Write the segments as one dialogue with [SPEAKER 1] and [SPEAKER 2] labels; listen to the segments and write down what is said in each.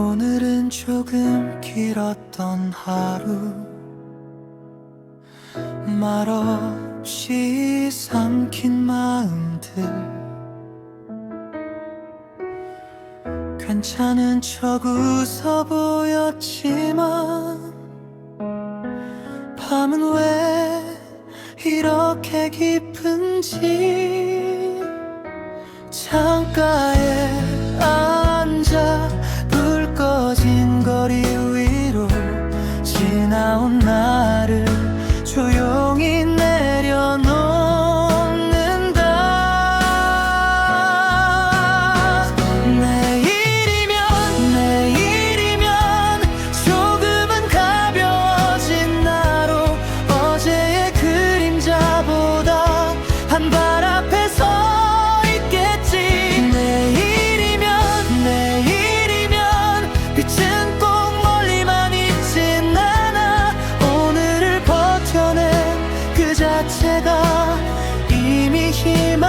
[SPEAKER 1] 오늘은 조금 길었던 하루. 말없이 삼킨 마음들. 괜찮은 척 웃어 보였지만 밤은 왜 이렇게 깊은지. 창가에 자체가 이미 희망이니까.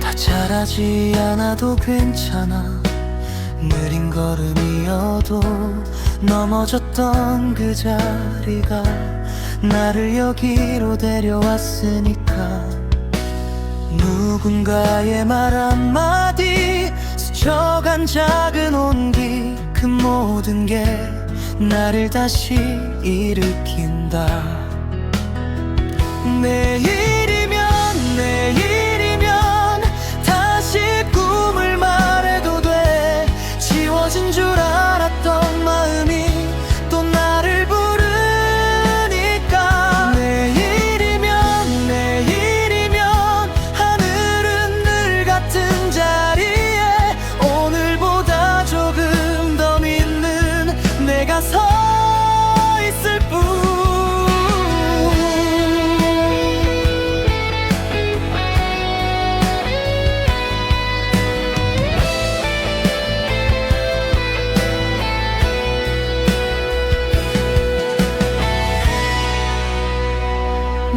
[SPEAKER 1] 다 잘하지 않아도 괜찮아. 느린 걸음이어도 넘어졌던 그 자리가 나를 여기로 데려왔으니까 누군가의 말 한마디 스쳐간 작은 온기 그 모든 게 나를 다시 일으킨다. 내일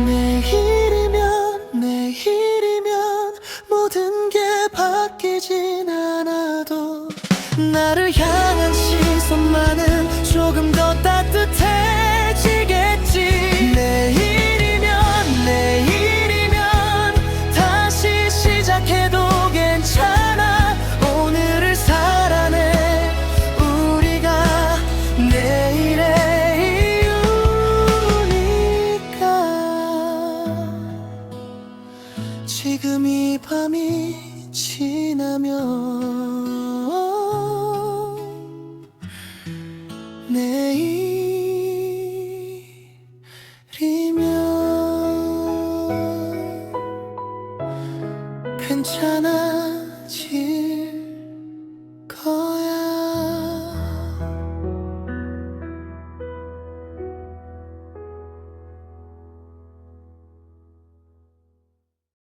[SPEAKER 1] 내일이면 내일이면 모든 게 바뀌진 않아도 나를 향한 시선만은 조금 더 밤이 지나면 내일이면 괜찮아질